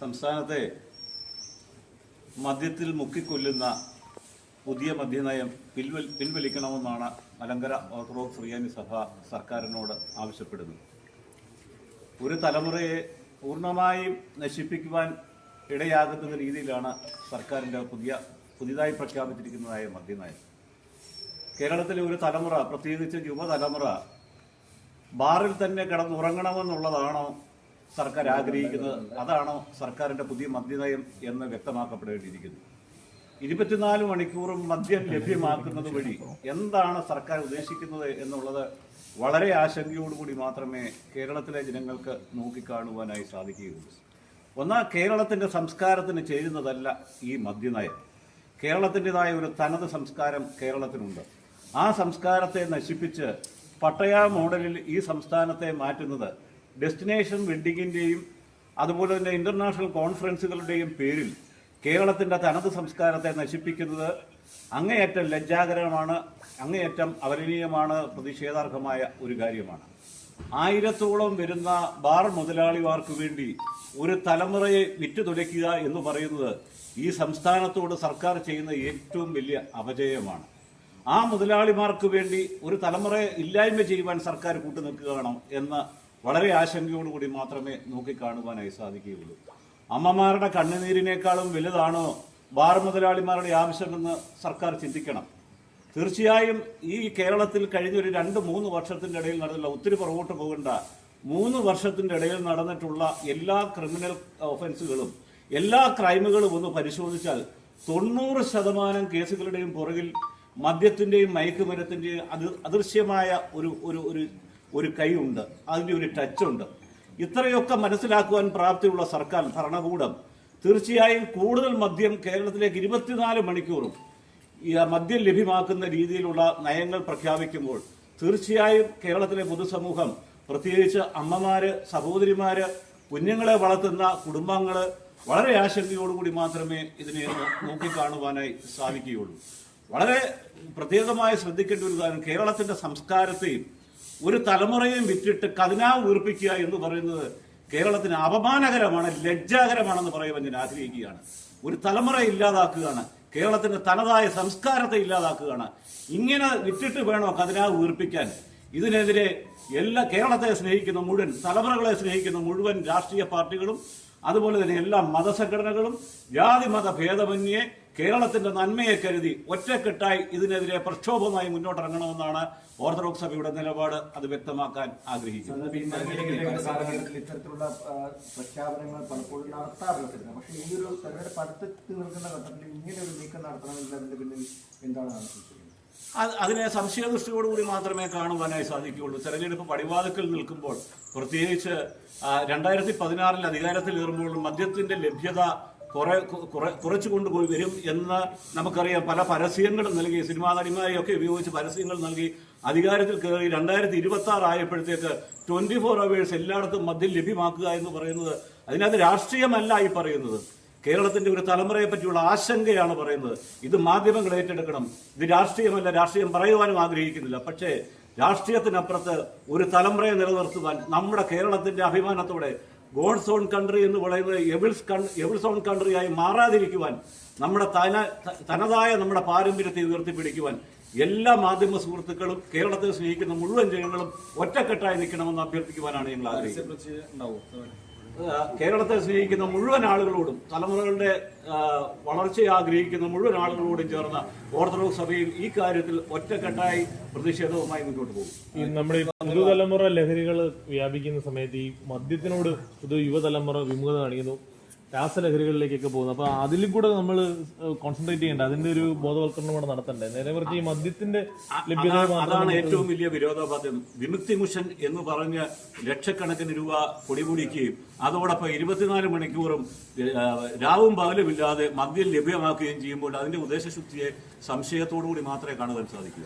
സംസ്ഥാനത്തെ മദ്യത്തിൽ മുക്കിക്കൊല്ലുന്ന പുതിയ മദ്യനയം പിൻവൽ പിൻവലിക്കണമെന്നാണ് മലങ്കര ഓർത്തഡോക്സ് റിയാനി സഭ സർക്കാരിനോട് ആവശ്യപ്പെടുന്നത്. ഒരു തലമുറയെ പൂർണമായും നശിപ്പിക്കുവാൻ ഇടയാകുന്ന രീതിയിലാണ് സർക്കാരിന്റെ പുതിയ പുതിയതായി പ്രഖ്യാപിച്ചിരിക്കുന്നതായ മദ്യനയം. കേരളത്തിലെ ഒരു തലമുറ പ്രത്യേകിച്ച് യുവതലമുറ ബാറിൽ തന്നെ കിടന്നുറങ്ങണമെന്നുള്ളതാണോ സർക്കാർ ആഗ്രഹിക്കുന്നത് അതാണോ സർക്കാരിന്റെ പുതിയ മദ്യനയം എന്ന് വ്യക്തമാക്കപ്പെടേണ്ടിയിരിക്കുന്നു. ഇരുപത്തിനാല് മണിക്കൂറും മദ്യം ലഭ്യമാക്കുന്നത് വഴി എന്താണ് സർക്കാർ ഉദ്ദേശിക്കുന്നത് എന്നുള്ളത് വളരെ ആശങ്കയോടുകൂടി മാത്രമേ കേരളത്തിലെ ജനങ്ങൾക്ക് നോക്കിക്കാണുവാനായി സാധിക്കുകയുള്ളൂ. ഒന്നാ കേരളത്തിന്റെ സംസ്കാരത്തിന് ചേരുന്നതല്ല ഈ മദ്യനയം. കേരളത്തിന്റെതായ ഒരു തനത് സംസ്കാരം കേരളത്തിനുണ്ട്. ആ സംസ്കാരത്തെ നശിപ്പിച്ച് പട്ടയ മോഡലിൽ ഈ സംസ്ഥാനത്തെ മാറ്റുന്നത് ഡെസ്റ്റിനേഷൻ വെഡ്ഡിങ്ങിന്റെയും അതുപോലെ തന്നെ ഇന്റർനാഷണൽ കോൺഫറൻസുകളുടെയും പേരിൽ കേരളത്തിന്റെ തനത് സംസ്കാരത്തെ നശിപ്പിക്കുന്നത് അങ്ങേയറ്റം ലജ്ജാകരമാണ് അങ്ങേയറ്റം അപലനീയമാണ് പ്രതിഷേധാർഹമായ ഒരു കാര്യമാണ്. ആയിരത്തോളം വരുന്ന ബാർ മുതലാളിമാർക്ക് വേണ്ടി ഒരു തലമുറയെ വിറ്റുതുലയ്ക്കുക എന്ന് പറയുന്നത് ഈ സംസ്ഥാനത്തോട് സർക്കാർ ചെയ്യുന്ന ഏറ്റവും വലിയ അപജയമാണ്. ആ മുതലാളിമാർക്ക് വേണ്ടി ഒരു തലമുറയെ ഇല്ലായ്മ ചെയ്യുവാൻ സർക്കാർ കൂട്ടുനിൽക്കുകയാണോ എന്ന് വളരെ ആശങ്കയോടുകൂടി മാത്രമേ നോക്കിക്കാണുവാനായി സാധിക്കുകയുള്ളൂ. അമ്മമാരുടെ കണ്ണുനീരിനേക്കാളും വലുതാണോ ബാർ മുതലാളിമാരുടെ ആവശ്യമെന്ന് സർക്കാർ ചിന്തിക്കണം. തീർച്ചയായും ഈ കേരളത്തിൽ കഴിഞ്ഞൊരു രണ്ട് മൂന്ന് വർഷത്തിന്റെ ഇടയിൽ നടന്നുള്ള ഒത്തിരി പുറകോട്ട് പോകേണ്ട മൂന്ന് വർഷത്തിന്റെ ഇടയിൽ നടന്നിട്ടുള്ള എല്ലാ ക്രിമിനൽ ഒഫൻസുകളും എല്ലാ ക്രൈമുകളും ഒന്ന് പരിശോധിച്ചാൽ തൊണ്ണൂറ് ശതമാനം കേസുകളുടെയും പുറകിൽ മദ്യത്തിന്റെയും മയക്കുമരത്തിന്റെയും അത് അദൃശ്യമായ ഒരു ഒരു ഒരു ഒരു കൈയുണ്ട് അതിന്റെ ഒരു ടച്ചുണ്ട് ഇത്രയൊക്കെ മനസ്സിലാക്കുവാൻ പ്രാപ്തിയുള്ള സർക്കാർ ഭരണകൂടം തീർച്ചയായും കൂടുതൽ മദ്യം കേരളത്തിലേക്ക് ഇരുപത്തിനാല് മണിക്കൂറും ഈ മദ്യം ലഭ്യമാക്കുന്ന രീതിയിലുള്ള നയങ്ങൾ പ്രഖ്യാപിക്കുമ്പോൾ തീർച്ചയായും കേരളത്തിലെ പൊതുസമൂഹം പ്രത്യേകിച്ച് അമ്മമാര് സഹോദരിമാര് കുഞ്ഞുങ്ങളെ വളർത്തുന്ന കുടുംബങ്ങൾ വളരെ ആശങ്കയോടുകൂടി മാത്രമേ ഇതിനെ നോക്കിക്കാണുവാനായി സാധിക്കുകയുള്ളൂ. വളരെ പ്രത്യേകമായി ശ്രദ്ധിക്കേണ്ട ഒരു കാര്യം കേരളത്തിന്റെ സംസ്കാരത്തെയും ഒരു തലമുറയും വിറ്റിട്ട് കതിനാവ് വീർപ്പിക്കുക എന്ന് പറയുന്നത് കേരളത്തിന് അപമാനകരമാണ് ലജ്ജാകരമാണെന്ന് പറയുവാൻ ഞാൻ ആഗ്രഹിക്കുകയാണ്. ഒരു തലമുറ ഇല്ലാതാക്കുകയാണ് കേരളത്തിന്റെ തനതായ സംസ്കാരത്തെ ഇല്ലാതാക്കുകയാണ്. ഇങ്ങനെ വിറ്റിട്ട് വേണോ കതിനാവ് വീർപ്പിക്കാൻ? ഇതിനെതിരെ എല്ലാ കേരളത്തെ സ്നേഹിക്കുന്ന മുഴുവൻ തലമുറകളെ സ്നേഹിക്കുന്ന മുഴുവൻ രാഷ്ട്രീയ പാർട്ടികളും അതുപോലെ തന്നെ എല്ലാ മതസംഘടനകളും ജാതി മത ഭേദമന്യേ കേരളത്തിന്റെ നന്മയെ കരുതി ഒറ്റക്കെട്ടായി ഇതിനെതിരെ പ്രക്ഷോഭമായി മുന്നോട്ടിറങ്ങണമെന്നാണ് ഓർത്തഡോക്സ് സഭയുടെ നിലപാട്. അത് വ്യക്തമാക്കാൻ കാലഘട്ടത്തിൽ ഇത്തരത്തിലുള്ള പ്രഖ്യാപനങ്ങൾ പലപ്പോഴും നടത്താറില്ല പക്ഷേ ഈ ഒരു തെരഞ്ഞെടുപ്പ് അടുത്തെത്തി നിൽക്കുന്ന ഘട്ടത്തിൽ ഇങ്ങനെ ഒരു നീക്കം നടത്തണമെങ്കിൽ അതിന്റെ പിന്നിൽ എന്താണ് ആലോചിക്കുന്നത് അത് അതിനെ സംശയദൃഷ്ടിയോടുകൂടി മാത്രമേ കാണുവാനായി സാധിക്കുകയുള്ളൂ. തെരഞ്ഞെടുപ്പ് പടിവാതിക്കൽ നിൽക്കുമ്പോൾ പ്രത്യേകിച്ച് രണ്ടായിരത്തി പതിനാറിൽ അധികാരത്തിലേറുമ്പോൾ മദ്യത്തിന്റെ ലഭ്യത കുറെ കുറെ കുറച്ചു കൊണ്ടുപോയി വരും എന്ന് നമുക്കറിയാം. പല പരസ്യങ്ങളും നൽകി സിനിമാ നടിമാരെയൊക്കെ ഉപയോഗിച്ച് പരസ്യങ്ങൾ നൽകി. അധികാരത്തിൽ കയറി രണ്ടായിരത്തി ഇരുപത്തി ആറ് ആയപ്പോഴത്തേക്ക് ട്വന്റി ഫോർ അവേഴ്സ് എല്ലായിടത്തും മദ്യം ലഭ്യമാക്കുക എന്ന് പറയുന്നത് അതിനകത്ത് രാഷ്ട്രീയമല്ല ഈ പറയുന്നത്. കേരളത്തിന്റെ ഒരു തലമുറയെ പറ്റിയുള്ള ആശങ്കയാണ് പറയുന്നത്. ഇത് മാധ്യമങ്ങൾ ഏറ്റെടുക്കണം. ഇത് രാഷ്ട്രീയമല്ല രാഷ്ട്രീയം പറയുവാനും ആഗ്രഹിക്കുന്നില്ല. പക്ഷേ രാഷ്ട്രീയത്തിനപ്പുറത്ത് ഒരു തലമുറയെ നിലനിർത്തുവാൻ നമ്മുടെ കേരളത്തിന്റെ അഭിമാനത്തോടെ ഗോഡ്സ് ഓൺ കൺട്രി എന്ന് പറയുന്നത് എവിൾസ് എവിൾസ് ഓൺ കൺട്രിയായി മാറാതിരിക്കുവാൻ നമ്മുടെ തന തനതായ നമ്മുടെ പാരമ്പര്യത്തെ ഉയർത്തിപ്പിടിക്കുവാൻ എല്ലാ മാധ്യമ സുഹൃത്തുക്കളും കേരളത്തെ സ്നേഹിക്കുന്ന മുഴുവൻ ജനങ്ങളും ഒറ്റക്കെട്ടായി നിൽക്കണമെന്ന് അഭ്യർത്ഥിക്കുവാനാണ് ഞങ്ങൾ ആഗ്രഹിക്കുന്നത്. ആ, കേരളത്തെ സ്നേഹിക്കുന്ന മുഴുവൻ ആളുകളോടും തലമുറകളുടെ വളർച്ചയെ ആഗ്രഹിക്കുന്ന മുഴുവൻ ആളുകളോടും ചേർന്ന ഓർത്തഡോക്സ് സഭയും ഈ കാര്യത്തിൽ ഒറ്റക്കെട്ടായി പ്രതിഷേധവുമായി മുന്നോട്ട് പോകും. നമ്മുടെ പുതുതലമുറ ലഹരികൾ വ്യാപിക്കുന്ന സമയത്ത് ഈ മദ്യത്തിനോട് പുതു യുവതലമുറ വിമുഖത കാണിക്കുന്നു. രാസലഹരികളിലേക്കൊക്കെ പോകുന്നത് അപ്പൊ അതിലും കൂടെ നമ്മൾ കോൺസെൻട്രേറ്റ് ചെയ്യേണ്ട അതിന്റെ ഒരു ബോധവൽക്കരണം കൂടെ നടത്തണ്ടേ? നേരെ മറിച്ച് ഈ മദ്യത്തിന്റെ ലഭ്യത അതാണ് ഏറ്റവും വലിയ വിരോധാഭാസം. വിമുക്തി മിഷൻ എന്ന് പറഞ്ഞ് ലക്ഷക്കണക്കിന് രൂപ പൊടിപൊടിക്കുകയും അതോടൊപ്പം ഇരുപത്തിനാല് മണിക്കൂറും രാവും രാവും പകലുമില്ലാതെ മദ്യം ലഭ്യമാക്കുകയും ചെയ്യുമ്പോൾ അതിന്റെ ഉദ്ദേശശുദ്ധിയെ സംശയത്തോടു കൂടി മാത്രമേ കാണുവാൻ സാധിക്കൂ.